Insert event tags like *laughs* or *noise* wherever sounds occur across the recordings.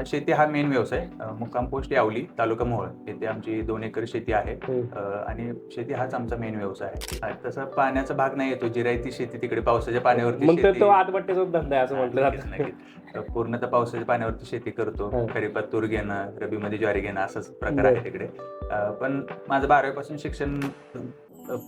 हा शेती हा मेन व्यवसाय. मुक्काम पोस्ट यावली तालुका मोहोळ. येथे आमची दोन एकर शेती आहे. अ, आणि शेती हाच आमचा मेन व्यवसाय आहे. तसा पाण्याचा भाग नाही येतो. जिरायती शेती तिकडे पावसाच्या पाण्यावरती आतबट्ट्याचा धंदा आहे असं म्हटलं. अ, पूर्णतः पावसाच्या पाण्यावरती शेती करतो. हा. खरीपात तूर घेणं रबीमध्ये ज्वारी घेणं असाच प्रकार. आहे तिकडे. पण माझं बारावीपासून शिक्षण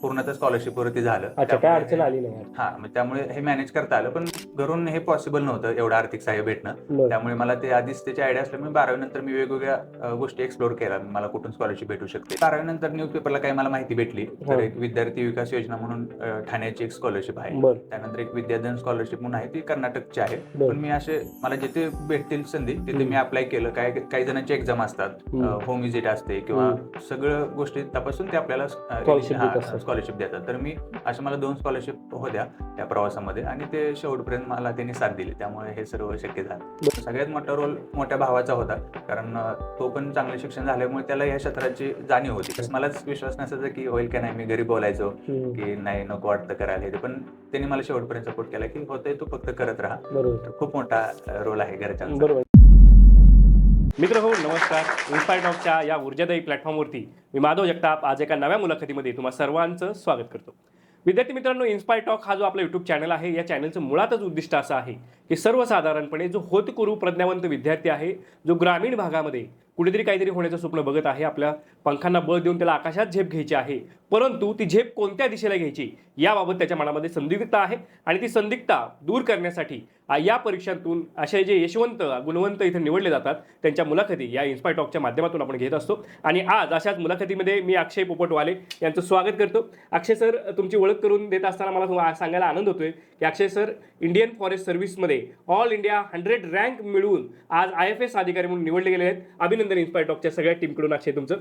पूर्णतः स्कॉलरशिप वरती झालं. अच्छा काय अडचण आली नाही हा मग त्यामुळे हे मॅनेज करता आलं. पण घरून हे पॉसिबल नव्हतं एवढं आर्थिक सहाय्य भेटणं. त्यामुळे मला ते आधीच त्याची आयडिया असल्यामुळे बारावी नंतर मी वेगवेगळ्या गोष्टी एक्सप्लोर केल्या. मला कुठून स्कॉलरशिप भेटू शकते. बारावी नंतर न्यूजपेपरला काही मला माहिती भेटली. तर हा. एक विद्यार्थी विकास योजना म्हणून ठाण्याची एक स्कॉलरशिप आहे. त्यानंतर एक विद्याधन स्कॉलरशिप म्हणून आहे. ती कर्नाटकची आहे. पण मी असे मला जिथे भेटतील संधी तिथे. मी अप्लाय केलं. काय काही जणांची एक्झाम असतात. होम विजिट असते किंवा सगळं गोष्टी तपासून ते आपल्याला. स्कॉलरशिप देतात. तर मी अशा मला दोन स्कॉलरशिप होत्या त्या प्रवासामध्ये आणि ते शेवटपर्यंत मला त्यांनी साथ दिली. त्यामुळे हे सर्व शक्य झालं. सगळ्यात मोठा रोल मोठ्या भावाचा होता. कारण तो पण चांगलं शिक्षण झाल्यामुळे त्याला या क्षेत्राची जाणीव होती. मलाच विश्वास नसायचा की होईल का नाही मी घरी बोलायचो. की नाही नको वाटतं करायला. हे. पण त्यांनी मला शेवटपर्यंत सपोर्ट केला की होतंय तू फक्त करत राहा. खूप मोठा रोल आहे बरोबर. मित्र हो नमस्कार. इन्स्पायर टॉकच्या या ऊर्जादायी प्लॅटफॉर्मवरती मी माधव जगताप आज एका नव्या मुलाखतीमध्ये तुम्हा सर्वांचं स्वागत करतो. विद्यार्थी मित्रांनो इन्स्पायर टॉक हा जो आपला यूट्यूब चॅनल आहे या चॅनलचं मुळातच उद्दिष्ट असं आहे की सर्वसाधारणपणे जो होतकुरू प्रज्ञावंत विद्यार्थी आहे जो ग्रामीण भागामध्ये कुठेतरी काहीतरी होण्याचं स्वप्न बघत आहे. आपल्या पंखांना बळ देऊन त्याला आकाशात झेप घ्यायची आहे. परंतु ती झेप कोणत्या दिशेला घ्यायची? याबाबत त्याच्या मनामध्ये संदिग्धता आहे आणि ती संदिग्धता दूर करण्यासाठी या परीक्षांतून असे जे यशवंत गुणवंत इथे निवडले जातात त्यांच्या मुलाखती या इन्स्पायर टॉकच्या माध्यमातून आपण घेत असतो. आणि आज अशाच मुलाखतीमध्ये मी अक्षय पोपटवाले यांचं स्वागत करतो. अक्षय सर तुमची ओळख करून देत असताना मला सांगायला आनंद होतोय की अक्षय सर इंडियन फॉरेस्ट सर्व्हिसमध्ये ऑल इंडिया हंड्रेड रँक मिळवून आज आय एफ एस अधिकारी म्हणून निवडले गेले आहेत. अभिनंदन इन्स्पायर टॉकच्या सगळ्या टीमकडून अक्षय तुमचं.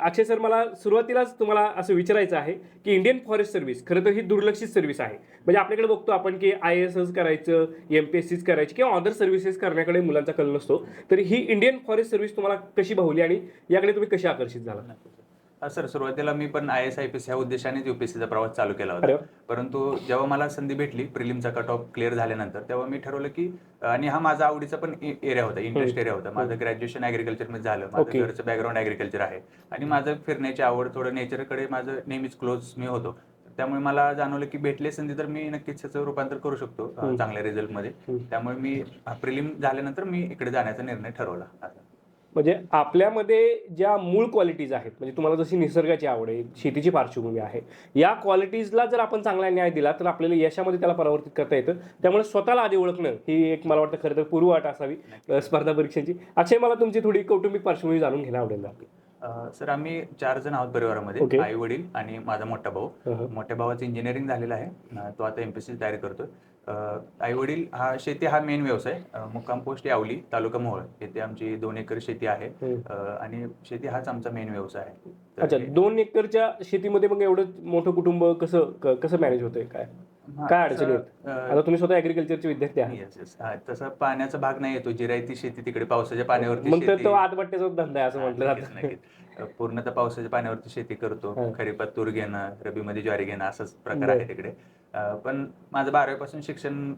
अक्षय सर मला सुरुवातीलाच तुम्हाला असं विचारायचं आहे की इंडियन फॉरेस्ट सर्व्हिस खरं तर ही दुर्लक्षित सर्व्हिस आहे. म्हणजे आपल्याकडे बघतो आपण की आय एस एस करायचं एम पी एस सीच करायची किंवा अदर सर्व्हिसेस करण्याकडे मुलांचा कल नसतो. तर ही इंडियन फॉरेस्ट सर्व्हिस तुम्हाला कशी भावली आणि याकडे तुम्ही कशी आकर्षित झाला सर सुरुवातीला मी पण I S I P S ह्या उद्देशानेच युपीएससीचा प्रवास चालू केला होता. परंतु जेव्हा मला संधी भेटली प्रिलिमचा कट ऑफ क्लिअर झाल्यानंतर तेव्हा मी ठरवलं की आणि हा माझा आवडीचा पण एरिया होता इंटरेस्ट एरिया होता माझं ग्रॅज्युएशनमध्ये झालं माझं. घरचं बॅकग्राऊंड ऍग्रिकल्चर आहे आणि माझं फिरण्याची आवड थोडं नेचरकडे माझं नेहमीच क्लोज मी होतो त्यामुळे मला जाणवलं की भेटले संधी तर मी नक्कीच त्याचं रूपांतर करू शकतो. चांगल्या रिझल्टमध्ये. त्यामुळे मी प्रिलिम झाल्यानंतर मी इकडे जाण्याचा निर्णय ठरवला. म्हणजे आपल्यामध्ये ज्या मूळ क्वालिटीज आहेत म्हणजे तुम्हाला जशी निसर्गाची आवड आहे शेतीची पार्श्वभूमी आहे या क्वालिटीजला जर आपण चांगला न्याय दिला तर आपल्याला यशामध्ये त्याला परावर्तित करता येतं. त्यामुळे स्वतःला आधी ओळखणं ही एक मला वाटतं खरं तर पूर्वअट असावी स्पर्धा परीक्षांची. अक्षय मला तुमची थोडी कौटुंबिक पार्श्वभूमी जाणून घ्यायला आवडेल आपली सर आम्ही चार जण आहोत. परिवारामध्ये. आई वडील आणि माझा मोठा भाऊ. मोठ्या भावाचं इंजिनिअरिंग झालेलं आहे. तो आता एमपीएससी तयारी करतोय. आई वडील हा शेती हा मेन व्यवसाय. मुक्काम पोस्ट यावली तालुका मोहोळ. येथे आमची दोन एकर शेती आहे. आणि शेती हाच आमचा मेन व्यवसाय आहे. अच्छा दोन एकरच्या शेतीमध्ये मग एवढं मोठं कुटुंब कसं क- कसं मॅनेज होतंय? काय? काय अडचणी आहेत? आता तुम्ही स्वतः ऍग्रिकल्चरचे विद्यार्थी आहात. तसा पाण्याचा भाग नाही येतो. जिरायती शेती तिकडे पावसाच्या पाण्यावरती मग तर शेती- तो आतबट्ट्याचा धंदा आहे असं म्हटलं नक्कीच, जातं. नक्कीच. अ, पूर्णतः पावसाच्या पाण्यावरती शेती करतो. खरीपात तूर घेणं रबीमध्ये ज्वारी घेणं असाच प्रकार. आहे तिकडे पण माझं बारावीपासून शिक्षण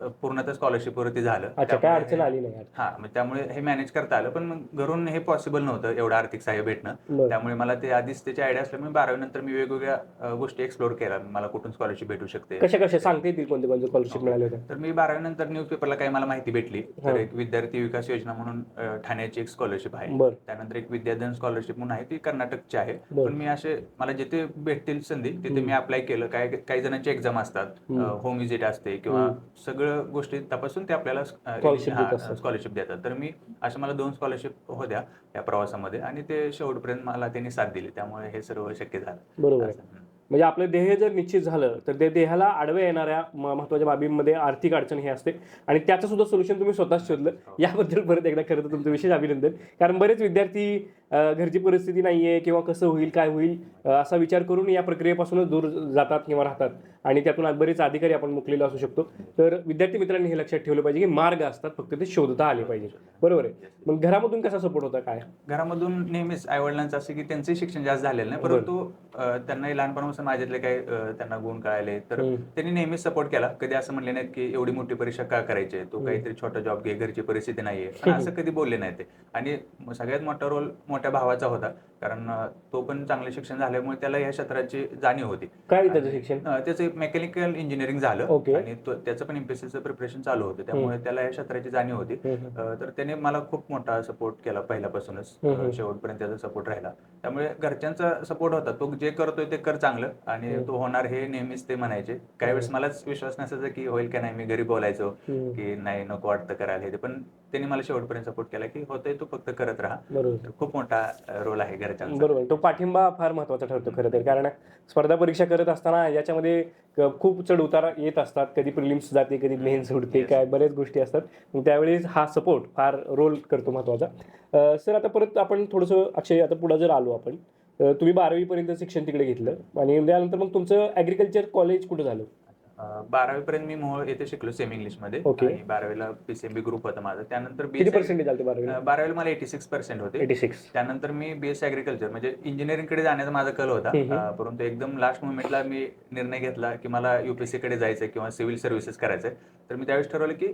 पूर्णतः स्कॉलरशिप वरती झालं. अच्छा काय अडचण हे- आली नाही हा मग त्यामुळे हे मॅनेज करता आलं पण मग घरून हे पॉसिबल नव्हतं एवढं आर्थिक सहाय्य भेटणं. त्यामुळे मला ते आधीच त्याची आयडिया असल्यामुळे बारावी नंतर मी वेगवेगळ्या गोष्टी एक्सप्लोर केल्या. मला कुठून स्कॉलरशिप भेटू शकते? कशा कशा सांगते येतील कोणते कोणते स्कॉलरशिप मिळाले होते? तर मी बारावी नंतर न्यूजपेपरला काही मला माहिती भेटली. हा. तर एक विद्यार्थी विकास योजना म्हणून ठाण्याची एक स्कॉलरशिप आहे. त्यानंतर एक विद्याधन स्कॉलरशिप म्हणून आहे ती कर्नाटकची आहे. पण मी असे मला जिथे भेटतील संधी तिथे. मी अप्लाय केलं. काय काही जणांची एक्झाम असतात. होम विजिट असते किंवा. सगळं गोष्टी तपासून ते आपल्याला Scholarship देत असतात. स्कॉलरशिप देतात तर मी अशा मला दोन स्कॉलरशिप होत्या या प्रवासामध्ये आणि ते शेवटपर्यंत मला त्यांनी साथ दिली त्यामुळे हे सर्व शक्य झालं बरोबर आहे असं. हम्म. म्हणजे आपलं ध्येय जर निश्चित झालं तर ते देहाला आडव्या येणाऱ्या म- महत्त्वाच्या बाबींमध्ये आर्थिक अडचण ही असते आणि त्याचं सुद्धा सोल्युशन तुम्ही स्वतःच शोधलं हो. याबद्दल परत एकदा खरं तर तुमचं विशेष अभिनंदन कारण बरेच विद्यार्थी घरची परिस्थिती नाहीये किंवा कसं होईल काय होईल असा विचार करून या प्रक्रियेपासूनच दूर जातात किंवा राहतात. आणि त्यातून बरेच अधिकारी आपण मुकलेलो असू शकतो. तर विद्यार्थी मित्रांनी हे लक्षात ठेवलं पाहिजे की मार्ग असतात फक्त ते शोधता आले पाहिजे. बरोबर आहे. मग घरामधून कसा सपोर्ट होता काय? घरामधून नेहमीच आई वडिलांचं असं की त्यांचे शिक्षण जास्त झालेलं नाही परंतु त्यांनाही लहानपणापासून माझ्यातले काही त्यांना गुण कळाले. तर. त्यांनी नेहमीच सपोर्ट केला. कधी असं म्हणले नाहीत की एवढी मोठी परीक्षा का करायची आहे? तू काहीतरी छोटा जॉब घे घरची परिस्थिती नाहीये. असं कधी बोलले नाही ते. आणि सगळ्यात मोठा रोल मोठ्या भावाचा होता. कारण तो पण चांगले शिक्षण झाल्यामुळे त्याला या क्षेत्राची जाणीव होती. काय त्याचं शिक्षण? त्याचं मेकॅनिकल इंजिनिअरिंग झालं. आणि तो- त्याचं पण एमपीएससीचं प्रिपरेशन चालू होतं. त्यामुळे त्याला या क्षेत्राची जाणीव होती. तर त्याने मला खूप मोठा सपोर्ट केला पहिल्यापासूनच. शेवटपर्यंत त्याचा सपोर्ट राहिला. त्यामुळे घरच्यांचा सपोर्ट होता. तो जे करतोय ते कर चांगलं. आणि. तो होणार हे नेहमीच ते म्हणायचे. काही वेळेस मलाच विश्वास नसायचा की होईल का नाही? मी घरी बोलायचो. की नाही नको वाटतं करायला. हे. पण त्यांनी मला शेवटपर्यंत सपोर्ट केला की होतंय तू फक्त करत राहा. बरोबर. खूप मोठा रोल आहे घरच्यांचा. बरोबर. तो पाठिंबा फार महत्त्वाचा ठरतो खरं तर. कारण स्पर्धा परीक्षा करत असताना याच्यामध्ये क- खूप चढ उतार येत असतात. कधी प्रिलिम्स जाते कधी मेन्स उडते Yes. काय बऱ्याच गोष्टी असतात. मग त्यावेळेस हा सपोर्ट फार रोल करतो महत्त्वाचा. सर आता परत आपण थोडंसं अक्षय आता पुढे जर आलो आपण अ, तुम्ही बारावी पर्यंत शिक्षण तिकडे घेतलं आणि त्यानंतर मग तुमचं ऍग्रिकल्चर कॉलेज कुठं झालं? बारावी पर्यंत मी मोहोळ येथे शिकलो सेमी इंग्लिशमध्ये Okay. आणि बारावीला पीसीएमबी ग्रुप होता माझा. त्यानंतर किती BSc पर्सेंटेज आलते बारावीला? मला एटी सिक्स पर्सेंट होते. एटी सिक्स त्यानंतर मी बीएससी अग्रिकल्चर म्हणजे इंजिनिअरिंगकडे जाण्याचा माझा कल होता. हम्म. अं, परंतु एकदम लास्ट मोमेंटला मी निर्णय घेतला की मला युपीएससी कडे जायचंय किंवा सिव्हिल सर्व्हिसेस करायचंय. तर मी त्यावेळेस ठरवलं की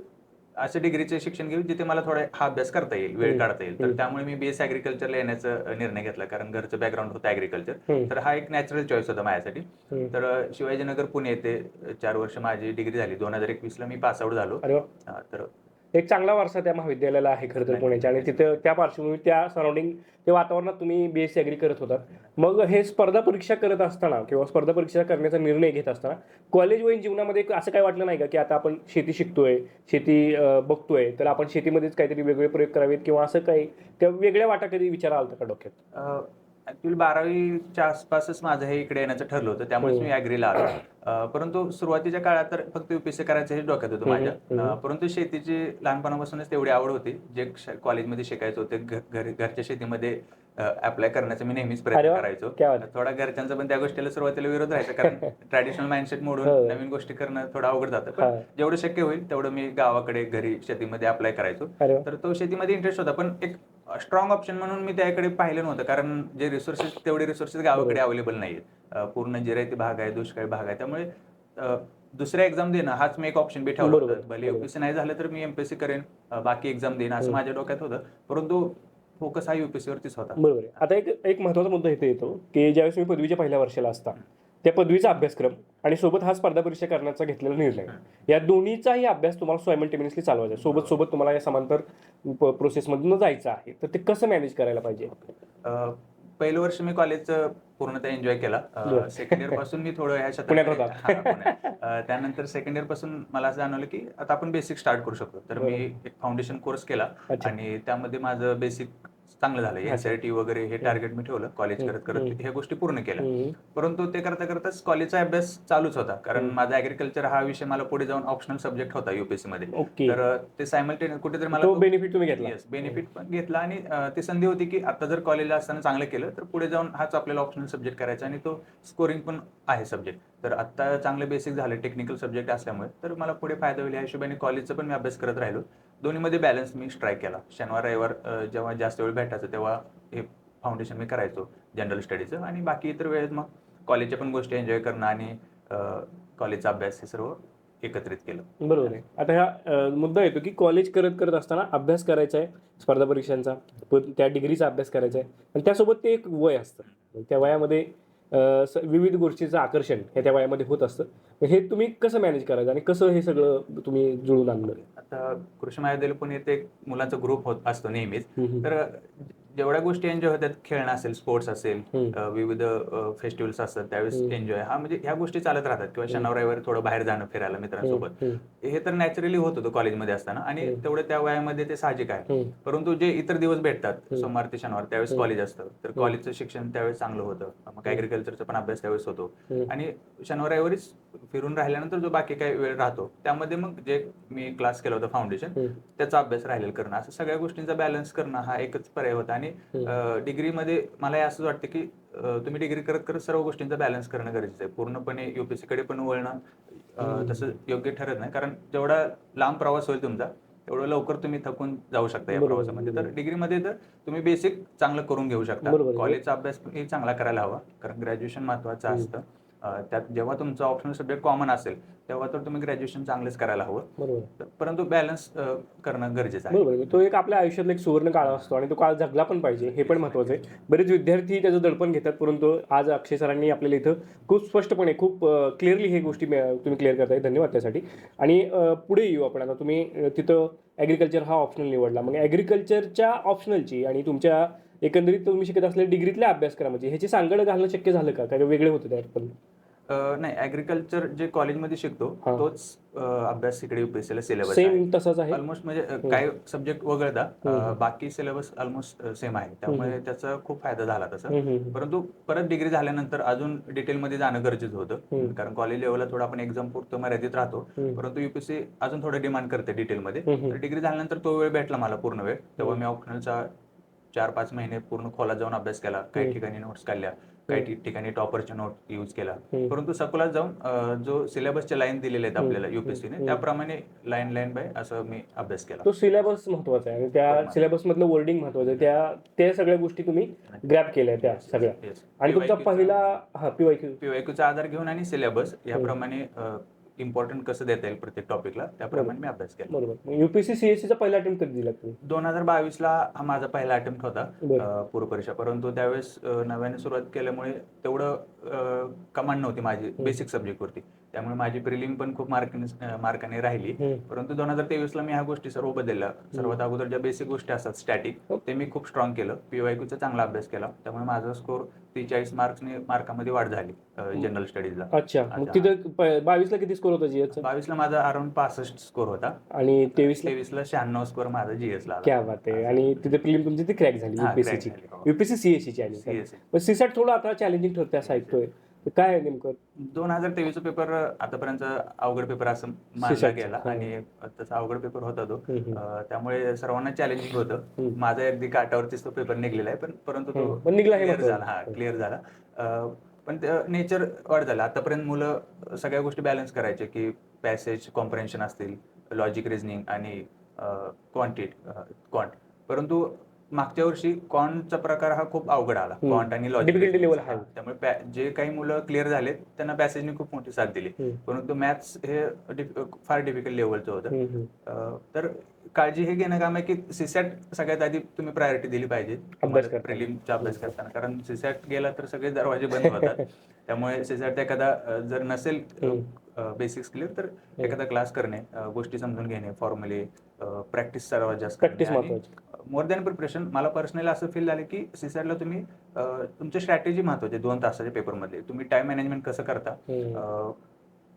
असं डिग्रीचे शिक्षण घेऊ जिथे मला थोडा हा अभ्यास करता येईल वेळ. काढता येईल. तर. त्यामुळे मी बीएससी अग्रिकल्चरला येण्याचा निर्णय घेतला. कारण घरचं बॅकग्राऊंड होतं अग्रिकल्चर. तर हा एक नॅचरल चॉईस होता माझ्यासाठी. तर शिवाजीनगर पुणे येथे चार वर्ष माझी डिग्री झाली. दोन हजार एकवीस ला मी पास आउट झालो. तर एक चांगला वारसा त्या महाविद्यालयाला आहे खरं तर पुण्याच्या. आणि तिथं त्या पार्श्वभूमी त्या सराउंडिंग त्या वातावरणात तुम्ही बीएससी अग्री करत होतात. मग हे स्पर्धा परीक्षा करत असताना किंवा स्पर्धा परीक्षा करण्याचा निर्णय घेत असताना कॉलेज वयीन जीवनामध्ये असं काय वाटलं नाही का की आता आपण शेती शिकतोय शेती बघतोय तर आपण शेतीमध्येच काहीतरी वेगळे प्रयोग करावेत किंवा असं काही त्या वेगळ्या वाटा कधी विचार आला होता का डोक्यात? ऍक्च्युली बारावीच्या आसपासच माझं हे इकडे येण्याचं ठरलं होतं त्यामुळे हो. मी ऍग्रीला आलो परंतु सुरुवातीच्या काळात तर फक्त युपीएससी करायचं हे डोक्यात होतं माझ्या परंतु शेतीची लहानपणापासूनच तेवढी आवड होती जे कॉलेजमध्ये शिकायचं होते घरच्या शेतीमध्ये अप्लाय करण्याचा मी नेहमीच प्रयत्न करायचो. थोडा घरच्यांचा पण त्या गोष्टीला सुरुवातीला विरोध राहायचा कारण *laughs* ट्रॅडिशनल माइंडसेट मोडून हो. नवीन गोष्टी करणं थोडं अवघड जातं. पण जेवढं शक्य होईल तेवढं मी गावाकडे घरी शेतीमध्ये अप्लाय करायचो. तर तो शेतीमध्ये इंटरेस्ट होता पण एक स्ट्रॉंग ऑप्शन म्हणून मी त्याकडे पाहिलं नव्हतं. कारण जे रिसोर्सेस तेवढे रिसोर्सेस गावाकडे अवेलेबल अं, पूर्ण जिरायती भाग आहे दुष्काळी भाग आहे. त्यामुळे दुसऱ्या एक्झाम देणं हाच मी एक ऑप्शन बी ठेवला होता. भले. युपीएससी नाही झालं तर मी एमपीएससी करेन. बाकी एक्झाम देईन असं. माझ्या डोक्यात होतं. परंतु फोकस हा युपीएससी वरतीच होता. बरोबर आता एक एक महत्त्वाचा मुद्दा इथे येतो की ज्यावेळेस तुम्ही पदवीच्या पहिल्या वर्षाला असता त्या पदवीचा अभ्यासक्रम आणि सोबत हा स्पर्धा परीक्षा करण्याचा घेतलेला निर्णय या दोन्हीचाही अभ्यास तुम्हाला सायमल्टेनियसली चालवायचा आहे. सोबत सोबत तुम्हाला या समांतर प्रोसेसमधून जायचं आहे तर ते कसं मॅनेज करायला पाहिजे पहिलं वर्ष मी कॉलेजचं पूर्णतः एन्जॉय केला. सेकंड इयरपासून मी थोडं ह्या. अं, त्यानंतर सेकंड इयरपासून मला असं जाणवलं की आता आपण बेसिक स्टार्ट करू शकतो तर मी एक फाउंडेशन कोर्स केला. आणि त्यामध्ये माझं बेसिक चांगलं झालं. एनसीआरटी वगैरे हे टार्गेट मी ठेवलं. कॉलेज करत करत. ह्या गोष्टी पूर्ण केल्या. परंतु ते करता करताच कॉलेजचा अभ्यास चालूच होता. कारण. माझा ऍग्रिकल्चर हा विषय मला पुढे जाऊन ऑप्शनल सब्जेक्ट होता युपीएससी मध्ये. तर ते सायमल्टेनियस कुठेतरी मला बेनिफिट तुम्ही घेतला. येस बेनिफिट पण घेतला आणि ती संधी होती की आता जर कॉलेजला असताना चांगलं केलं तर पुढे जाऊन हाच आपल्याला ऑप्शनल सब्जेक्ट करायचा आणि तो स्कोरिंग पण आहे सब्जेक्ट तर आता चांगले बेसिक झाले टेक्निकल सब्जेक्ट असल्यामुळे तर मला पुढे फायदा होईल. या हिशोबाने कॉलेजचा पण मी अभ्यास करत राहिलो. दोन्हीमध्ये बॅलन्स मी स्ट्राईक केला. शनिवार रविवार जेव्हा जास्त वेळ भेटायचं तेव्हा हे फाउंडेशन मी करायचो जनरल स्टडीचं आणि बाकी इतर वेळेत मग कॉलेजच्या पण गोष्टी एन्जॉय करणं आणि कॉलेजचा अभ्यास हे सर्व एकत्रित केलं. बरोबर आहे. आता ह्या मुद्दा येतो की कॉलेज करत करत असताना अभ्यास करायचा आहे स्पर्धा परीक्षांचा त्या डिग्रीचा अभ्यास करायचा आहे. आणि त्यासोबत ते एक वय असतं. त्या वयामध्ये विविध गोष्टीचं आकर्षण हे त्या वयामध्ये होत असतं. हे तुम्ही कसं मॅनेज करायचं आणि कसं हे सगळं तुम्ही जुळून आणलं? आता कृषी महाविद्यालय पुणे येथे मुलांचा ग्रुप होत असतो नेहमीच. तर जेवढ्या गोष्टी एन्जॉय होतात खेळणं असेल स्पोर्ट्स असेल विविध फेस्टिवल्स असतात त्यावेळेस. एन्जॉय हा म्हणजे ह्या गोष्टी चालत राहतात किंवा शनिवार रविवारी थोडं बाहेर जाणं फिरायला मित्रांसोबत. हे तर नॅचरली होत होतं कॉलेजमध्ये असताना आणि. तेवढं त्या वयामध्ये ते साहजिक आहे. परंतु जे इतर दिवस भेटतात. सोमवार ते शनिवार त्यावेळेस. कॉलेज असतं तर कॉलेजचं शिक्षण त्यावेळेस चांगलं होतं मग ऍग्रिकल्चरचा पण अभ्यास त्यावेळेस होतो. आणि शनिवार रविवारीच फिरून राहिल्यानंतर जो बाकी काही वेळ राहतो त्यामध्ये मग जे मी क्लास केला होता फाउंडेशन. त्याचा अभ्यास राहिलेला करणं असं सगळ्या गोष्टींचा बॅलन्स करणं हा एकच पर्याय होता आणि आणि हम्म. डिग्रीमध्ये मला हे असंच वाटतं की तुम्ही डिग्री करत करत सर्व गोष्टींचा बॅलन्स करणं गरजेचं आहे पूर्णपणे युपीएससी कडे पण वळणं. तसं योग्य ठरत नाही कारण जेवढा लांब प्रवास होईल तुमचा तेवढं लवकर तुम्ही थकून जाऊ शकता या. प्रवासामध्ये तर डिग्रीमध्ये तर तुम्ही बेसिक चांगलं करून घेऊ शकता. कॉलेजचा अभ्यास ही चांगला करायला हवा कारण ग्रॅज्युएशन महत्वाचं. असतं त्यात जेव्हा तुमचं ऑप्शनल सब्जेक्ट कॉमन असेल तेव्हा तर तुम्ही ग्रॅज्युएशन चांगलंच करायला हवं. बरोबर. परंतु बॅलन्स करणं गरजेचं आहे. बरोबर तो एक आपल्या आयुष्यातला एक सुवर्ण काळ असतो आणि तो काळ जगला पण पाहिजे हे पण महत्वाचं आहे. बरेच विद्यार्थी त्याचं दडपण घेतात परंतु आज अक्षय सरांनी आपल्याला इथं खूप स्पष्टपणे खूप क्लिअरली हे गोष्टी तुम्ही क्लिअर करताय. धन्यवाद त्यासाठी. आणि पुढे येऊ आपण. आता तुम्ही तिथं ॲग्रिकल्चर हा ऑप्शनल निवडला. मग ॲग्रिकल्चरच्या ऑप्शनलची आणि तुमच्या एकंदरीत तुम्ही शिकत असलेल्या डिग्रीतल्या अभ्यासक्रमाची ह्याची सांगड घालणं शक्य झालं का? काय वेगळे होते त्यात पण? नाही ऍग्रिकल्चर जे कॉलेजमध्ये शिकतो. तोच अभ्यास इकडे युपीएससीला सिलेबस सेम तसाच आहे? ऑलमोस्ट म्हणजे काही सब्जेक्ट वगळता. बाकी सिलेबस ऑलमोस्ट सेम आहे. त्यामुळे. त्याचा खूप फायदा झाला तसा. परंतु परत डिग्री झाल्यानंतर अजून डिटेलमध्ये जाणं गरजेचं. होतं. कारण कॉलेज लेवलला थोडं आपण एक्झाम पुरतं मर्यादित राहतो. परंतु युपीएससी अजून थोडं डिमांड करते डिटेलमध्ये डिग्री झाल्यानंतर तो वेळ भेटला मला पूर्ण वेळ. तेव्हा मी ऑप्शनलचा चार पाच महिने पूर्ण खोलात जाऊन अभ्यास केला काही. ठिकाणी नोट्स काढल्या काही ठिकाणी टॉपरचे नोट यूज केला. परंतु सखोलात जाऊन जो सिलेबसच्या लाईन दिलेल्या आहेत. आपल्याला युपीएससीने. त्याप्रमाणे लाईन लाईन बाय असं मी अभ्यास केला तो सिलेबस महत्त्वाचा आहे आणि त्या. सिलेबस मधलं वर्डिंग महत्वाचं आहे त्या त्या सगळ्या गोष्टी तुम्ही ग्रॅप केल्या त्या सगळ्या. आणि तुमचा पहिला हा पीवायक्यू पीवायक्यूचा आधार घेऊन आणि सिलेबस याप्रमाणे इम्पॉर्टंट कसं देता येईल प्रत्येक टॉपिकला त्याप्रमाणे मी अभ्यास केला. बरोबर. युपीएससी सीएससी चा पहिला अटेम्प्ट कधी दिला तुम्ही? दोन हजार बावीस ला हा माझा पहिला अटेम्प्ट होता पूर्व परीक्षा. परंतु त्यावेळेस नव्याने सुरुवात केल्यामुळे तेवढं कमांड नव्हती माझी बेसिक सब्जेक्टवरती त्यामुळे माझी प्रिलिम पण खूप मार्काने मार्काने राहिली. परंतु दोन हजार तेवीस ला मी ह्या गोष्टी सर्व बदलल्या. सर्वात अगोदर ज्या बेसिक गोष्टी असतात स्टॅटिक हो. ते मी खूप स्ट्रॉंग केलं. पीवायक्यूचा चांगला अभ्यास केला. त्यामुळे माझा स्कोर त्रेचाळीस मार्क्सने मार्कामध्ये वाढ झाली जनरल स्टडीजला अच्छा. तिथं बावीस ला किती स्कोर होता जीएसचा बावीसला माझा अराउंड पासष्ट स्कोर होता. आणि तेवीस ला तेवीसला शहाण्णव स्कोर माझा जीएस ला क्या बात आहे. आणि तिथे प्रिलिम तुमची ती क्रॅक झाली युपीएससी. युपीएससी सीएससी ची. आली CSE. पण सीसॅट थोडं आता चॅलेंजिंग ठरते असं ऐकतोय तर काय आहे नेमकं? दोन हजार तेवीसचा पेपर आतापर्यंत अवघड पेपर असं मानला. गेला हा. आणि तसा अवघड पेपर होता तो. त्यामुळे सर्वांना चॅलेंजिंग होतं. माझा अगदी काटावरतीच तो पेपर निघलेला आहे पण परंतु तो निघला क्लिअर. झाला. हा क्लिअर झाला. पण नेचर वाढ झाला. आतापर्यंत मुलं सगळ्या गोष्टी बॅलन्स करायचे की पॅसेज कॉम्प्रेन्शन असतील लॉजिक रिझनिंग आणि क्वांटिट क्वांट परंतु मागच्या वर्षी क्वांटचा प्रकार हा खूप अवघड आला. हम्म. क्वांट आणि लॉजिक Difficulty level high. त्यामुळे पॅ- जे काही मुलं क्लिअर झाले त्यांना पॅसेजने खूप मोठी साथ दिली. हम्म. परंतु मॅथ्स हे डिफ- फार डिफिकल्ट लेवलचं होतं. हम्म, हम्म. अं, तर काळजी हे घेणं काम आहे की सीसॅट सगळ्यात आधी तुम्ही प्रायोरिटी दिली पाहिजे. करताना. प्रिलिमचा अभ्यास करताना. कारण सीसॅट गेला तर सगळे दरवाजे बंद होतात. *laughs* त्यामुळे सीसॅट एखादा अं, जर नसेल बेसिक्स क्लिअर तर एखादा क्लास करणे अं, गोष्टी समजून घेणे फॉर्मली प्रॅक्टिस सर्वात जास्त महत्वाची. मोर दॅन प्रिपरेशन मला पर्सनली असं फील झालं की सीसॅटला तुम्ही तुमची स्ट्रॅटेजी महत्वाची दोन तासाच्या पेपरमध्ये तुम्ही टाइम मॅनेजमेंट कसं करता?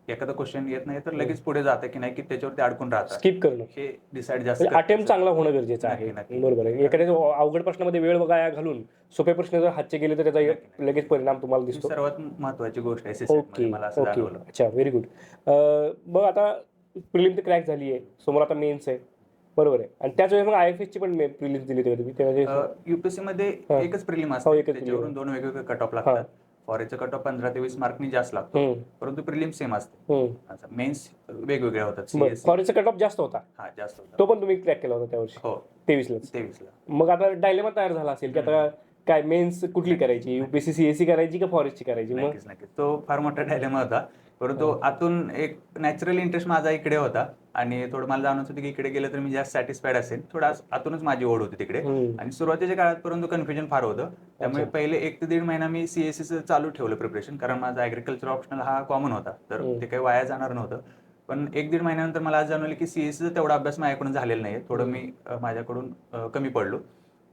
एखादा क्वेश्चन येत नाही तर लगेच पुढे जातं की नाही की त्याच्यावरती अडकून राहतात स्किप करणं. हे डिसाईड जास्त म्हणजे अटेम्प्ट चांगला होणं गरजेचं आहे. बरोबर आहे. एखाद्या अवघड प्रश्नामध्ये वेळ बघा घालून सोपे प्रश्न जर हातचे गेले तर त्याचा लगेच परिणाम तुम्हाला दिसतो. सर्वात महत्वाची गोष्ट आहे ओके ओके. अच्छा व्हेरी गुड मग आता प्रिलिम तर क्रॅक झाली आहे समोर आता मेन्स आहे. बरोबर आहे. आणि त्याच वेळी मग आय एफ ची पण प्रिलिम्स दिली तेव्हा तुम्ही तेव्हा युपीएससी मध्ये. एकच प्रिलिम हो, असते. एकच त्याच्यावरून. दोन वेगवेगळे कट ऑफ लागतात. फॉरेनचं कट ऑफ पंधरा ते वीस मार्कनी जास्त लागतो. परंतु प्रिलिम सेम असते. मेन्स वेगवेगळ्या होतात. फॉरेनचा कट ऑफ जास्त होता. हा जास्त होता. तो पण तुम्ही क्रॅक केला होता त्या वर्षी. हो. तेवीसला तेवीसला. मग आता डायलेमा तयार झाला असेल की आता काय मेन्स कुठली करायची? युपीएससी सीएससी करायची का फॉरेस्टची करायची? नक्कीच नक्कीच. तो फार मोठा डायलेमा होता. परंतु आतून एक नॅचरल इंटरेस्ट माझा इकडे होता आणि थोडं मला जाणवत होतं की इकडे गेलं तर मी जास्त सॅटिस्फाईड असेल. थोडा आतूनच माझी ओढ होती तिकडे. आणि सुरुवातीच्या काळात परंतु कन्फ्युजन फार होतं. त्यामुळे. पहिले एक ते दीड महिना मी सीएससीचं चालू ठेवलं प्रिपरेशन कारण माझा ऍग्रिकल्चर ऑप्शनल हा कॉमन होता. तर. ते काही वाया जाणार नव्हतं. पण एक दीड महिन्यानंतर मला आज जाणवलं की सीएससीचा तेवढा अभ्यास माझ्याकडून झालेला नाही थोडं मी माझ्याकडून कमी पडलो.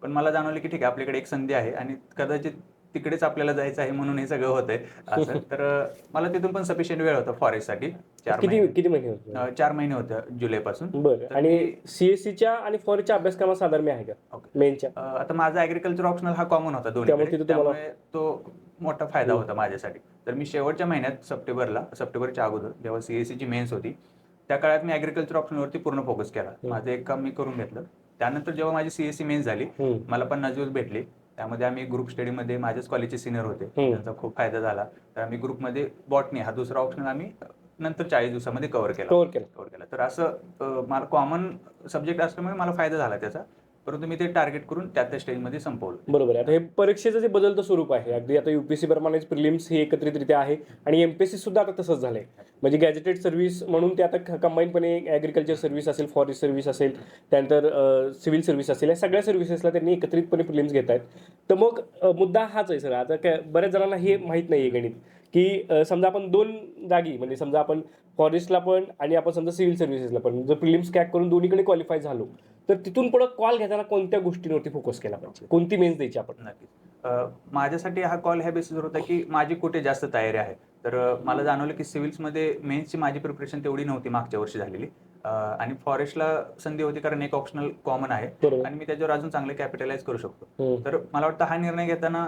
पण मला जाणवलं की ठीक आहे आपल्याकडे एक संधी आहे आणि कदाचित तिकडेच आपल्याला जायचं आहे म्हणून हे सगळं होतंय. *laughs* असं. तर मला तिथून पण सफिशियंट वेळ होता फॉरेस्टसाठी. चार किती महिने. किती महिने होते? अ, चार महिने होत्या जुलैपासून. बरं. आणि सीएससीच्या आणि फॉरेनच्या अभ्यासक्रमात साधर्म्य आहे का. मेनच्या अ, आता माझा ऍग्रिकल्चर ऑप्शनल हा कॉमन होता दोन्ही त्यामुळे तिथे तुम्हाला- त्यामुळे तो मोठा फायदा होता माझ्यासाठी. तर मी शेवटच्या महिन्यात सप्टेंबरला सप्टेंबरच्या अगोदर जेव्हा सीएससी ची मेन्स होती त्या काळात मी ऍग्रिकल्चर ऑप्शनवरती पूर्ण फोकस केला. माझं एक काम मी करून घेतलं. त्यानंतर जेव्हा माझी सीएससी मेन्स झाली हम्म. मला पन्नास दिवस भेटले. त्यामध्ये आम्ही ग्रुप स्टडीमध्ये माझ्याच कॉलेजचे सिनियर होते. त्यांचा खूप फायदा झाला. तर आम्ही ग्रुपमध्ये बॉटनी हा दुसरा ऑप्शन आम्ही नंतर चाळीस दिवसामध्ये कव्हर केला. कव्हर केलं. कव्हर केला. तर असं मला कॉमन सब्जेक्ट असल्यामुळे मला फायदा झाला त्याचा. परंतु मी ते टार्गेट करून त्या त्या स्टेजमध्ये संपवलं. बरोबर आहे. आता हे परीक्षेचं जे बदलतं स्वरूप आहे अगदी आता युपीएससी प्रमाणेच प्रिलिम्स हे एकत्रितरित्या आहे आणि एमपीएससी सुद्धा आता तसंच झालंय. म्हणजे गॅजेटेड सर्व्हिस म्हणून ते आता कंबाईनपणे ॲग्रिकल्चर सर्व्हिस असेल फॉरेस्ट सर्व्हिस असेल त्यानंतर सिव्हिल सर्व्हिस असेल या सगळ्या सर्व्हिसेसला त्यांनी एकत्रितपणे प्रिलिम्स घेत आहेत. तर मग मुद्दा हाच आहे सर. आता काय बऱ्याच जणांना हे माहीत नाही आहे गणित की समजा आपण दोन जागी म्हणजे समजा आपण फॉरेस्टला पण आणि आपण समजा सिव्हिल सर्व्हिसेसला पण. जर प्रिलिम्स क्रॅक करून दोन्हीकडे क्वालिफाय झालो तर तिथून पुढे कॉल घेताना कोणत्या गोष्टींवरती फोकस केला पाहिजे? कोणती मेन्स द्यायची आपण? नक्कीच. माझ्यासाठी हा कॉल ह्या बेसिसवर होता की माझी कुठे जास्त तयारी आहे? तर मला जाणवलं की सिव्हिल्समध्ये मेन्सची माझी प्रिपरेशन तेवढी नव्हती मागच्या वर्षी झालेली. आणि फॉरेस्टला संधी होती कारण एक ऑप्शनल कॉमन आहे. आणि मी त्याच्यावर अजून चांगले कॅपिटलाइज करू शकतो. तर मला वाटतं हा निर्णय घेताना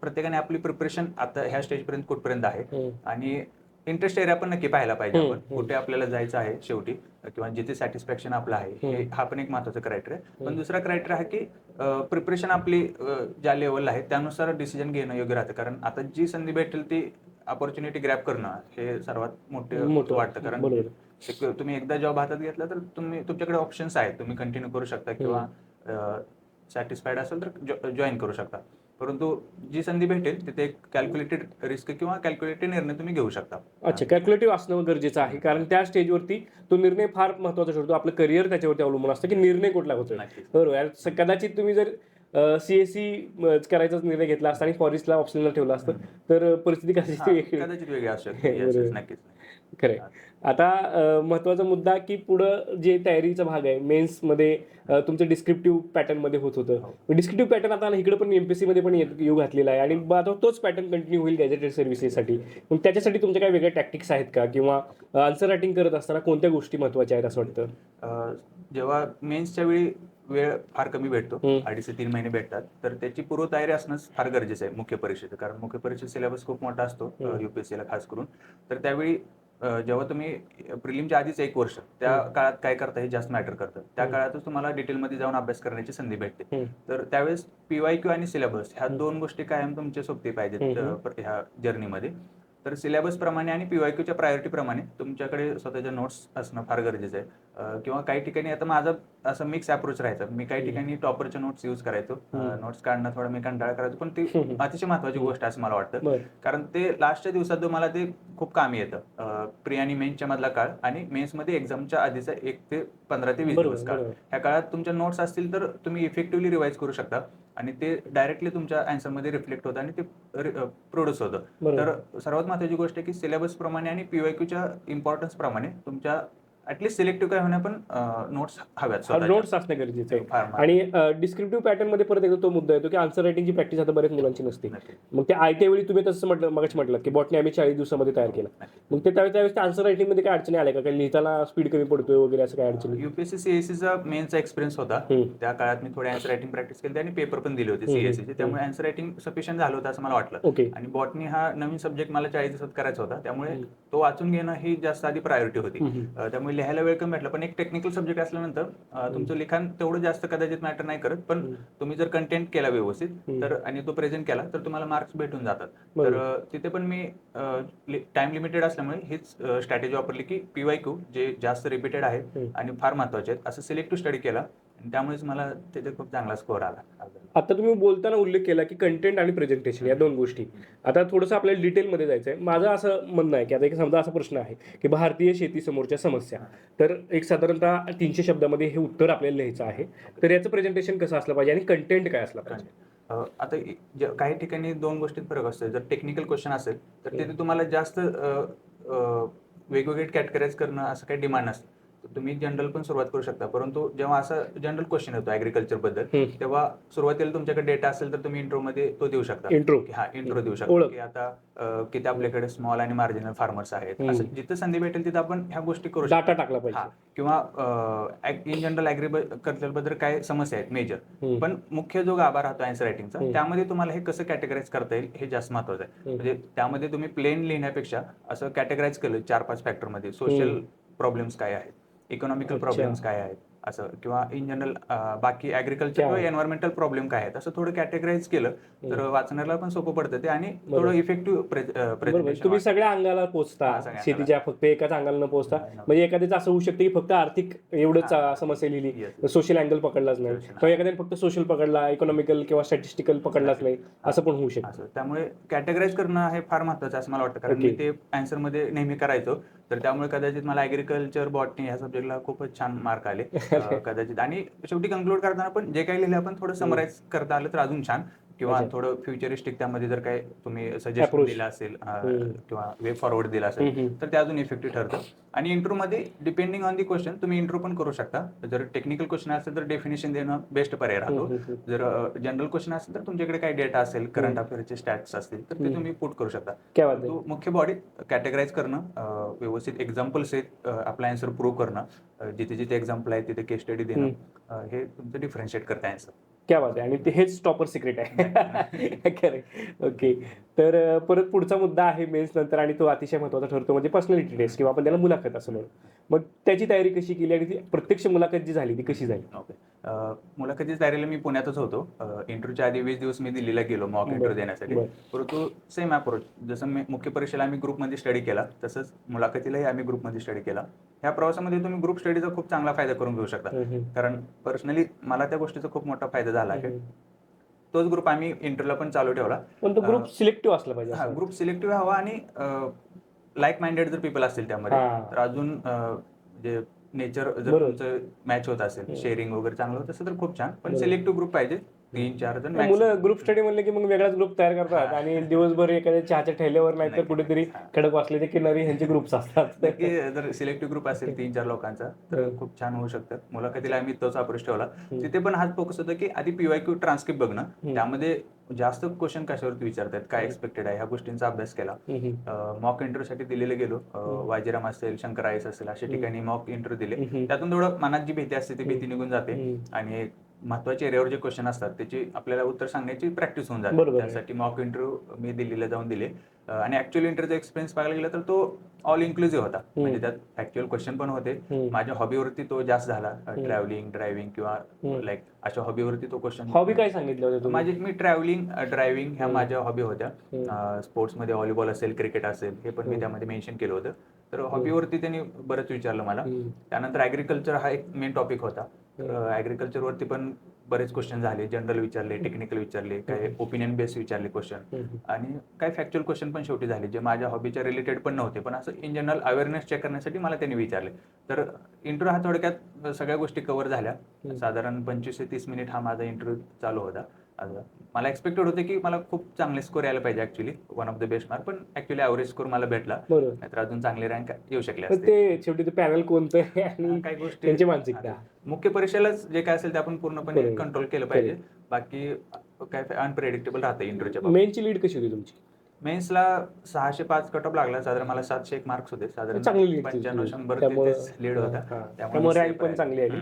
प्रत्येकाने आपली प्रिपरेशन आता ह्या स्टेजपर्यंत कुठपर्यंत आहे. आणि इंटरेस्ट एरिया पण नक्की पाहायला पाहिजे आपण. कुठे आपल्याला जायचं आहे शेवटी किंवा जिथे सॅटिस्फॅक्शन आपलं आहे हे. हा पण एक महत्त्वाचा क्रायटेरिया पण. दुसरा क्रायटेरिया आहे की प्रिपरेशन आपली ज्या लेवलला आहे त्यानुसार डिसिजन घेणं योग्य राहतं. कारण आता जी संधी भेटेल ती अपॉर्च्युनिटी ग्रॅप करणं हे सर्वात मोठे वाटतं. कारण तुम्ही एकदा जॉब हातात घेतला तर तुम्ही तुमच्याकडे ऑप्शन्स आहेत. तुम्ही कंटिन्यू करू शकता किंवा सॅटिस्फाईड असेल तर जॉईन करू शकता. परंतु जी संधी भेटेल तिथे एक कॅल्क्युलेटेड रिस्क किंवा कॅल्क्युलेटेड निर्णय तुम्ही घेऊ शकता. अच्छा कॅल्क्युलेटिव्ह असणं गरजेचं आहे. कारण त्या स्टेजवरती तो निर्णय फार महत्त्वाचा ठरतो आपलं करिअर त्याच्यावरती अवलंबून असतं की निर्णय कुठला नक्कीच. बरोबर कदाचित तुम्ही जर सीएससी करायचाच निर्णय घेतला असता आणि फॉरेस्टला ऑप्शनला ठेवला असतं तर परिस्थिती कशी वेगळी कदाचित वेगळी असू शकते Yes, बरोबर. yes, नक्कीच खरंय आता अ, महत्त्वाचा मुद्दा की पुढं जे तयारीचा भाग आहे मेन्समध्ये तुमचं डिस्क्रिप्टिव्ह पॅटर्नमध्ये होत होतं. डिस्क्रिप्टिव्ह पॅटर्न आता इकडे पण एमपीसी मध्ये पण येऊ घातलेला आहे आणि आता तोच पॅटर्न कंटिन्यू होईल गॅजेटेड सर्व्हिसेससाठी. मग त्याच्यासाठी तुमच्या काही वेगळ्या टॅक्टिक्स आहेत का? किंवा आन्सर रायटिंग करत असताना कोणत्या गोष्टी महत्त्वाच्या आहेत असं वाटतं? जेव्हा मेन्सच्या वेळी वेळ फार कमी भेटतो. अडीच ते तीन महिने भेटतात तर त्याची पूर्वतयारी असणं फार गरजेचं आहे मुख्य परीक्षेचं. कारण मुख्य परीक्षेत सिलेबस खूप मोठा असतो. युपीएससीला खास करून. तर त्यावेळी जेव्हा तुम्ही प्रिलिमच्या आधीच एक वर्ष त्या. काळात काय करता हे जास्त मॅटर करतं त्या. काळातच तुम्हाला डिटेलमध्ये जाऊन अभ्यास करण्याची संधी भेटते. तर त्यावेळेस पीवाय क्यू आणि सिलेबस ह्या. दोन गोष्टी कायम तुमच्या सोबती पाहिजेत ह्या जर्नीमध्ये तर सिलेबस प्रमाणे आणि पीवायक्यूच्या प्रायोरिटी प्रमाणे तुमच्याकडे स्वतःच्या नोट्स असणं फार गरजेचं आहे. किंवा काही ठिकाणी आता माझं असं मिक्स अप्रोच राहायचं. मी काही. ठिकाणी टॉपरच्या नोट्स यूज करायचो. नोट्स काढणं थोडं मी कंटाळा करायचो. पण ती. अतिशय महत्वाची गोष्ट आहे असं मला वाटतं. कारण ते लास्टच्या दिवसात मला ते खूप कामी येतं. प्री आणि मेन्सच्या मधला काळ आणि मेन्समध्ये एक्झामच्या आधीचा एक ते पंधरा ते वीस दिवस काळ. ह्या काळात तुमच्या नोट्स असतील तर तुम्ही इफेक्टिव्हली रिवाईज करू शकता. आणि ते डायरेक्टली तुमच्या अँसरमध्ये रिफ्लेक्ट होतं आणि ते प्रोड्यूस होतं. तर सर्वात महत्त्वाची गोष्ट आहे की सिलेबस प्रमाणे आणि वाय क्यूच्या इम्पॉर्टन्सप्रमाणे तुमच्या ऍटलीस्ट सिलेक्टिव्ह काय होण्या पण नोट्स हव्यात. नोट्स असणं गरजेचं आहे. आणि डिस्क्रिप्टिव्ह पॅटर्नमध्ये परत एकदा तो मुद्दा येतो की आन्सर रायटिंगची प्रॅक्टिस आता बऱ्याच मुलांची नसते. मग ते आय टी वेळी तुम्ही तसं म्हटलं मगाशी म्हटलं की बॉटने आम्ही चाळीस दिवसामध्ये तयार केला. मग ते त्यावेळेस त्यावेळेस आन्सर रायटिंगमध्ये काय अडचणी आल्या का काही लिहिताना स्पीड कमी पडतोय वगैरे असं काय अडचणी युपीएससी सीएससीचा मेनचा एक्सपिरियन्स होता. त्या काळात मी थोडी आन्सर रायटिंग प्रॅक्टिस केली आणि पेपर पण दिले होते. सीएससीचे त्यामुळे आन्सर रायटिंग सफिशियंट झालं होतं असं मला वाटलं ओके आणि बॉटनी हा नवीन सब्जेक्ट मला चाळीस दिवसात करायचा होता त्यामुळे. तो वाचून घेणं ही जास्त आधी प्रायोरिटी होती हम्म. त्यामुळे लिहायला वेळ कमी भेटला पण एक टेक्निकल सब्जेक्ट असल्यानंतर तुमचं लिखाण तेवढं जास्त कदाचित मॅटर नाही करत पण. तुम्ही जर कंटेंट केला व्यवस्थित. तर आणि तो प्रेझेंट केला तर तुम्हाला मार्क्स भेटून जातात तर तिथे पण मी टाइम लिमिटेड असल्यामुळे हीच स्ट्रॅटेजी वापरली की पीवाय क्यू जे जास्त रिपीटेड आहे. आणि फार महत्त्वाचे आहेत असं सिलेक्टिव्ह स्टडी केला त्यामुळेच मला तिथे खूप चांगला स्कोअर आला. आता तुम्ही बोलताना उल्लेख केला की कंटेंट आणि प्रेझेंटेशन या दोन गोष्टी. आता थोडंसं आपल्याला डिटेलमध्ये जायचं आहे माझं असं म्हणणं आहे की आता एक समजा असा प्रश्न आहे की भारतीय शेती समोरच्या समस्या. तर एक साधारणतः तीनशे शब्दामध्ये हे उत्तर आपल्याला लिहायचं आहे. तर याचं प्रेझेंटेशन कसं असलं पाहिजे आणि कंटेंट काय असलं पाहिजे? आता काही ठिकाणी दोन गोष्टीत फरक असतो जर टेक्निकल क्वेश्चन असेल तर तिथे तुम्हाला जास्त वेगवेगळे कॅटेगराईज करणं असं काही डिमांड तर तुम्ही जनरल पण सुरुवात करू शकता परंतु जेव्हा असा जनरल क्वेश्चन येतो ऍग्रिकल्चरबद्दल. तेव्हा सुरुवातीला तुमच्याकडे डेटा असेल तर तुम्ही इंट्रो मध्ये तो देऊ शकता इंट्रो हा इंट्रो देऊ शकता. की आता किती आपल्याकडे स्मॉल आणि मार्जिनल फार्मर्स आहेत. असं जिथं संधी भेटेल तिथं आपण ह्या गोष्टी करू शकतो टाकला पाहिजे किंवा इन जनरल ऍग्रिकल्चरबद्दल काय समस्या आहेत मेजर. पण मुख्य जो गाभा राहतो आन्सर रायटिंगचा. त्यामध्ये तुम्हाला हे कसं कॅटेगराईज करता येईल हे जास्त महत्वाचं आहे. म्हणजे त्यामध्ये तुम्ही प्लेन लिहिण्यापेक्षा असं कॅटेगराईज केलं चार पाच फॅक्टरमध्ये सोशल. प्रॉब्लेम्स काय आहेत इकॉनॉमिकल अच्छा. प्रॉब्लेम्स काय आहेत असं किंवा इन जनरल बाकी ऍग्रिकल्चर किंवा? एन्व्हायरमेंटल प्रॉब्लेम काय आहेत? असं थोडं कॅटेगराईज केलं तर वाचण्याला पण सोपं पडतं ते आणि. थोडं इफेक्टिव्ह तुम्ही सगळ्या अंगाला हा, पोचता सगळ्या शेतीच्या फक्त एकाच अंगाला न पोचता. म्हणजे एखाद्याचं असं होऊ शकतं की फक्त आर्थिक एवढंच हा. समस्या लिहिली. सोशल अँगल पकडलाच नाही. किंवा एखाद्याने फक्त सोशल पकडला इकॉनॉमिकल किंवा स्टॅटिस्टिकल पकडलाच नाही. असं पण होऊ शकतं. त्यामुळे कॅटेगराईज करणं हे फार महत्त्वाचं आहे असं मला वाटतं. कारण. मी ते आन्सरमध्ये नेहमी करायचो. तर त्यामुळे कदाचित मला ऍग्रिकल्चर बॉटनी ह्या सब्जेक्टला खूपच छान मार्क आले. *laughs* *laughs* कदाचित. आणि शेवटी कन्क्लूड करताना पण जे काही लिहिलं आपण थोडं समराईज करता आलं तर अजून छान. किंवा अच्छा. थोडं फ्युचरिस्टिक त्यामध्ये जर काय तुम्ही सजेशन Approach. दिला असेल अं, हम्म. किंवा वे फॉरवर्ड दिला असेल हम्म. तर ते अजून इफेक्टिव्ह ठरतं आणि इंट्रो मध्ये डिपेंडिंग ऑन दी क्वेश्चन तुम्ही इंट्रो पण करू शकता जर टेक्निकल क्वेश्चन असेल तर डेफिनेशन देणं बेस्ट पर्याय राहतो हम्म, हम्म, जर जनरल क्वेश्चन असेल तर तुमच्याकडे काही डेटा असेल करंट अफेअरचे स्टॅट्स असतील तर ते हम्म. तुम्ही पुट करू शकता क्या बात आहे तो मुख्य बॉडी कॅटेगराईज करणं अं, व्यवस्थित एक्झाम्पल्स आहेत अं, आपला आन्सर प्रूव्ह करणं अं, जिथे जिथे एक्झाम्पल आहे तिथे केस स्टडी देणं अं, हे तुमचं डिफरन्शिएट करता आन्सर क्या बात आहे. आणि ते हेच टॉपर सिक्रेट आहे. *laughs* खरं ओके तर परत पुढचा मुद्दा आहे मेन्स नंतर आणि तो अतिशय महत्त्वाचा ठरतो म्हणजे पर्सनॅलिटी टेस्ट किंवा आपण त्याला मुलाखत असं म्हणू. मग त्याची तयारी कशी केली आणि ती प्रत्यक्ष मुलाखत जी झाली ती कशी झाली? ओके मुलाखतीच्या तयारीला मी पुण्यातच होतो. इंटरव्ह्यूच्या आधी वीस दिवस मी दिल्लीला गेलो मॉक इंटरव्ह्यू देण्यासाठी. परंतु सेम अप्रोच जसं मी मुख्य परीक्षेला आम्ही ग्रुपमध्ये स्टडी केला तसंच मुलाखतीलाही आम्ही ग्रुपमध्ये स्टडी केला. ह्या प्रवासामध्ये तुम्ही ग्रुप स्टडीचा खूप चांगला फायदा करून घेऊ शकता. कारण पर्सनली मला त्या गोष्टीचा खूप मोठा फायदा झाला आहे तोच ग्रुप आम्ही इंटरला पण चालू ठेवला पण तो ग्रुप सिलेक्टिव्ह असला पाहिजे हा. ग्रुप सिलेक्टिव्ह हवा आणि लाईक माइंडेड जर पीपल असतील त्यामध्ये. तर अजून जे नेचर जर. तुमचं मॅच होत असेल. शेअरिंग वगैरे चांगलं होत असेल तर खूप छान पण. सिलेक्टिव्ह ग्रुप पाहिजे तीन चार जण. मुलं ग्रुप स्टडी म्हणले की मग वेगळाच ग्रुप तयार करतात आणि दिवसभर एखाद्या चहाच्या ठेल्यावर नाही तर. कुठेतरी. खडक वाचले किनारी ह्यांचे ग्रुप्स असतात *laughs* नक्की जर सिलेक्टिव्ह ग्रुप असेल तीन चार लोकांचा तर. खूप छान होऊ शकतं मुलाखतीला आम्ही तोच अप्रोच ठेवला. तिथे पण हाच फोकस होता की आधी पीवाय क्यू ट्रान्स्क्रिप्ट बघणं. त्यामध्ये जास्त क्वेश्चन कशावरती विचारतात काय. एक्सपेक्टेड आहे ह्या गोष्टींचा अभ्यास केला. मॉक इंटरव्ह्यूसाठी दिलेले गेलो हम्म. वायजीराम असेल शंकर आयस असेल अशा. ठिकाणी मॉक इंटरव्ह्यू दिले. त्यातून थोडं मनात जी भीती असते ती भीती. निघून जाते. आणि महत्त्वाच्या एरियावर जे क्वेश्चन असतात त्याची आपल्याला उत्तर सांगण्याची प्रॅक्टिस होऊन जाते बरोबर आहे. त्यासाठी मॉक इंटरव्ह्यू मी दिल्लीला जाऊन दिले अं, आणि ऍक्च्युअल इंटरव्ह्यूचा एक्सपिरियन्स पाहायला गेला तर तो ऑल इन्क्लुझिव्ह होता म्हणजे त्यात ऍक्च्युअल क्वेश्चन पण होते. माझ्या हॉबीवरती तो जास्त झाला. ट्रॅव्हलिंग ड्रायव्हिंग किंवा. लाईक अशा हॉबीवरती तो क्वेश्चन हॉबी काय सांगितलं होतं तुम्ही माझी मी ट्रॅव्हलिंग ड्रायव्हिंग ह्या. माझ्या हॉबी होत्या. स्पोर्ट्समध्ये व्हॉलीबॉल असेल क्रिकेट असेल हे पण मी. त्यामध्ये मेन्शन केलं होतं तर हॉबीवरती त्यांनी बरंच विचारलं मला. त्यानंतर ऍग्रिकल्चर हा एक मेन टॉपिक होता ऍग्रिकल्चर वरती पण बरेच क्वेश्चन झाले. जनरल विचारले टेक्निकल विचारले काही. ओपिनियन बेस विचारले क्वेश्चन. आणि काही फॅक्च्युअल क्वेश्चन पण शेवटी झाले जे माझ्या हॉबीच्या रिलेटेड पण नव्हते. पण असं इन जनरल अवेअरनेस चेक करण्यासाठी मला त्यांनी विचारले. तर इंटरव्ह्यू हा थोडक्यात सगळ्या गोष्टी कव्हर झाल्या. साधारण पंचवीस ते तीस मिनिट हा माझा इंटरव्ह्यू चालू होता. मला एक्सपेक्टेड होते की मला खूप चांगले स्कोर यायला पाहिजे actually one of the best mark पण ऍक्च्युली ॲव्हरेज स्कोर मला भेटला. नाहीतर अजून चांगले रँक येऊ शकले ते शेवटी पॅनल कोणतं *laughs* आणि काही गोष्टी मानसिकता. मुख्य परीक्षेलाच जे काय असेल ते आपण पूर्णपणे. कंट्रोल केलं पाहिजे. बाकी काय अनप्रेडिक्टेबल राहतं इंटरव्ह्यूच्या मेनची लीड कशी होती तुमची? मेन्सला सहाशे पाच कट ऑफ लागला. साधारण मला सातशे एक मार्क्स होते. साधारण पंच्याण्णव शंभर लीड होता. त्यामुळे रँक पण. चांगली आली.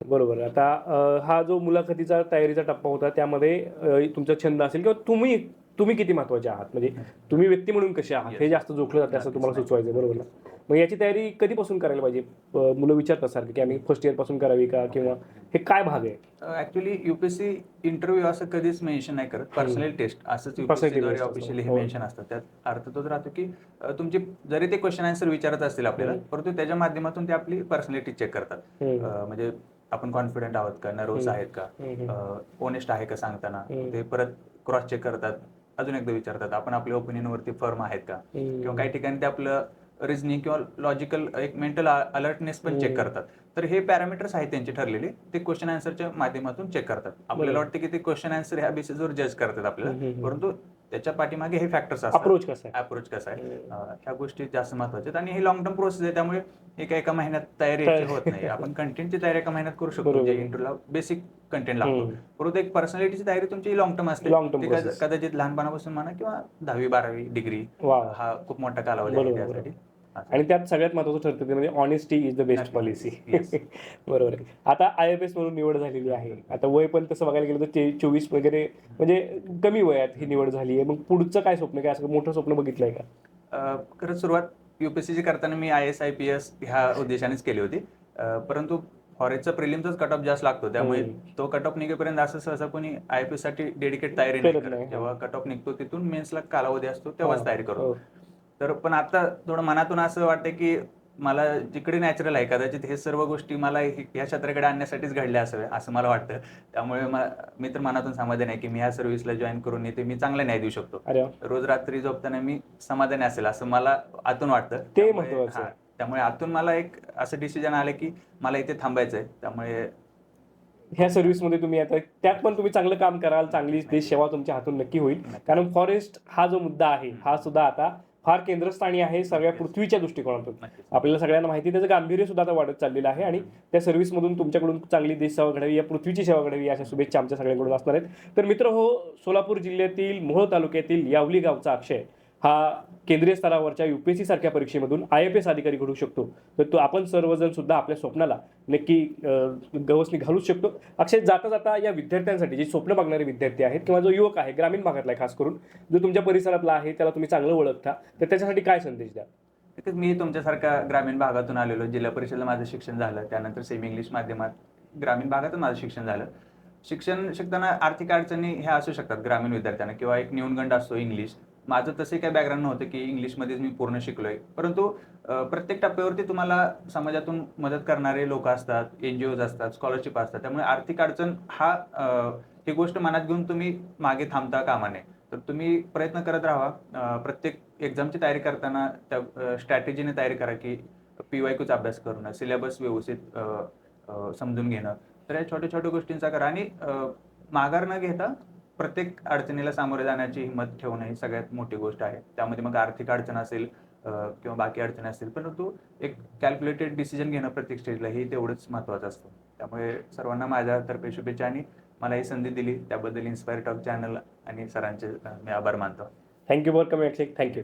बरोबर आता अं, हा जो मुलाखतीचा तयारीचा टप्पा होता त्यामध्ये अं, तुमचा छंद असेल किंवा तुम्ही तुम्ही किती महत्त्वाचे आहात म्हणजे तुम्ही व्यक्ती म्हणून कसे आहात हे. जास्त जोखलं जाते असं तुम्हाला. सुचवायचं बरोबर ना मग याची तयारी कधीपासून करायला पाहिजे अं, मुलं विचारतात सारखं की आम्ही फर्स्ट इयरपासून करावी का किंवा हे काय भाग आहे ऍक्च्युली युपीएससी इंटरव्ह्यू असं कधीच मेन्शन नाही करत पर्सनल टेस्ट असंच test असतं. ऑफिशियली हे हो. मेन्शन असतं त्यात अर्थ तोच राहतो की अं, तुमची जरी ते क्वेश्चन आन्सर विचारत असतील आपल्याला. परंतु त्याच्या माध्यमातून ते आपली पर्सनॅलिटी चेक करतात हम्म. अं, म्हणजे आपण कॉन्फिडंट आहोत का नर्वस. आहेत का. ओनेस्ट आहे का सांगताना. ते परत क्रॉस चेक करतात अजून एकदा विचारतात आपण आपल्या ओपिनियन वरती फर्म आहेत का. किंवा काही ठिकाणी ते आपलं रिझनिंग किंवा लॉजिकल एक मेंटल अलर्टनेस पण चेक. करतात तर हे पॅरामीटर्स आहेत त्यांचे ठरलेले ते क्वेश्चन आन्सरच्या माध्यमातून चेक करतात आपल्याला. वाटतं की ते क्वेश्चन आन्सर ह्या बेसिसवर जज करतात आपल्याला. परंतु त्याच्या पाठीमागे हे फॅक्टर्स असतात. अप्रोच कसा आहे? अप्रोच कसा आहे? ह्या गोष्टी जास्त महत्त्वाच्या आहेत. आणि ही लॉंग टर्म प्रोसेस आहे त्यामुळे एका एका महिन्यात तयारी होत नाही. आपण कंटेंटची तयारी एका महिन्यात करू शकतो. बरोबर. जे इंटरला बेसिक कंटेंट लागतो. परंतु एक पर्सनॅलिटीची तयारी तुमची लॉंग टर्म असते. कदाचित लहानपणापासून म्हणा किंवा दहावी बारावी डिग्री हा खूप मोठा कालावधी आहे त्यासाठी. आणि त्यात सगळ्यात महत्वाचं ठरतं ते म्हणजे honesty is the best. Policy. बरोबर आहे आता आय एफ एस म्हणून निवड झालेली आहे आता वय पण तसं बघायला गेलं तर चोवीस वगैरे म्हणजे कमी वयात ही निवड झाली आहे मग पुढचं काय स्वप्न काय असं मोठं स्वप्न बघितलंय का अं, खरंच सुरुवात युपीएससीची करताना मी I S I P S ह्या उद्देशानेच केली होती परंतु फॉरेस्टचा प्रिलिमचाच कट ऑफ जास्त लागतो त्यामुळे. तो कट ऑफ निघेपर्यंत असं सहसा कोणी आय पी साठी डेडिकेट तयारी नाही करत. जेव्हा कट ऑफ निघतो तिथून मेन्सला कालावधी असतो तेव्हाच तयारी करतो हो. तर पण आता थोडं मनातून असं वाटतं की मला जिकडे नॅचरल आहे कदाचित हे सर्व गोष्टी मला या क्षेत्राकडे आणण्यासाठीच घडल्या असाव्या असं मला वाटतं. त्यामुळे म- तर मनातून समाधान आहे की मी ह्या सर्व्हिसला जॉईन करून येते मी चांगला न्याय देऊ शकतो. रोज रात्री झोपताना मी समाधानी असेल असं मला आतून वाटतं. ते त्यामुळे आतून मला एक असं डिसिजन आलं की मला इथे थांबायचं आहे. त्यामुळे ह्या सर्व्हिसमध्ये तुम्ही आता त्यात पण तुम्ही चांगलं काम कराल चांगली देश सेवा तुमच्या हातून नक्की होईल. कारण फॉरेस्ट हा जो मुद्दा आहे हा सुद्धा आता फार केंद्रस्थानी आहे सगळ्या पृथ्वीच्या दृष्टिकोनातून. आपल्याला सगळ्यांना माहिती आहे, त्याचं गांभीर्य सुद्धा आता वाढत चाललेलं आहे आणि त्या सर्व्हिसमधून तुमच्याकडून चांगली देश सेवा घडावी या पृथ्वीची सेवा घडावी अशा शुभेच्छा आमच्या सगळ्यांकडून असणार आहेत. तर मित्र हो सोलापूर जिल्ह्यातील मोहोळ तालुक्यातील यावली गावचा अक्षय हा केंद्रीय स्तरावरच्या यू पी एस सारख्या परीक्षेमधून आय एफ एस अधिकारी घडू शकतो. तर तो आपण सर्वजण सुद्धा आपल्या स्वप्नाला नक्की अं, गवसणी घालूच शकतो. अक्षय जाता जाता या विद्यार्थ्यांसाठी जे स्वप्न बघणारे विद्यार्थी आहेत किंवा जो युवक आहे ग्रामीण भागातला खास करून जो तुमच्या परिसरातला आहे त्याला तुम्ही चांगलं ओळखता तर त्याच्यासाठी काय संदेश द्या नक्कीच मी तुमच्यासारख्या ग्रामीण भागातून आलेलो. जिल्हा परिषदेला माझं शिक्षण झालं. त्यानंतर सेमी इंग्लिश माध्यमात ग्रामीण भागातून माझं शिक्षण झालं. शिक्षण शिकताना आर्थिक अडचणी ह्या असू शकतात ग्रामीण विद्यार्थ्यांना. किंवा एक न्यूनगंड असतो इंग्लिश माझं तसे काही बॅकग्राऊंड नव्हतं की इंग्लिशमध्येच मी पूर्ण शिकलोय. परंतु प्रत्येक टप्प्यावरती तुम्हाला समाजातून मदत करणारे लोक असतात एन जी ओज असतात स्कॉलरशिप असतात. त्यामुळे आर्थिक अडचण हा ही गोष्ट मनात घेऊन तुम्ही मागे थांबता कामा नये तर तुम्ही प्रयत्न करत राहा. प्रत्येक एक्झामची तयारी करताना त्या स्ट्रॅटेजीने तयारी करा की पी वाय क्यूचा अभ्यास करणं सिलेबस व्यवस्थित समजून घेणं. तर या छोट्या छोट्या गोष्टींचा करा आणि माघार न घेता प्रत्येक अडचणीला सामोरे जाण्याची हिंमत ठेवणं ही सगळ्यात मोठी गोष्ट आहे. त्यामध्ये मग आर्थिक अडचण असेल किंवा बाकी अडचणी असतील परंतु एक कॅल्क्युलेटेड डिसिजन घेणं प्रत्येक स्टेजला हे तेवढंच महत्त्वाचं असतं. त्यामुळे सर्वांना माझ्यातर्फे शुभेच्छा आणि मला ही संधी दिली. त्याबद्दल इन्स्पायर टॉक चॅनल आणि सरांचे मी आभार मानतो. Thank you for coming thank you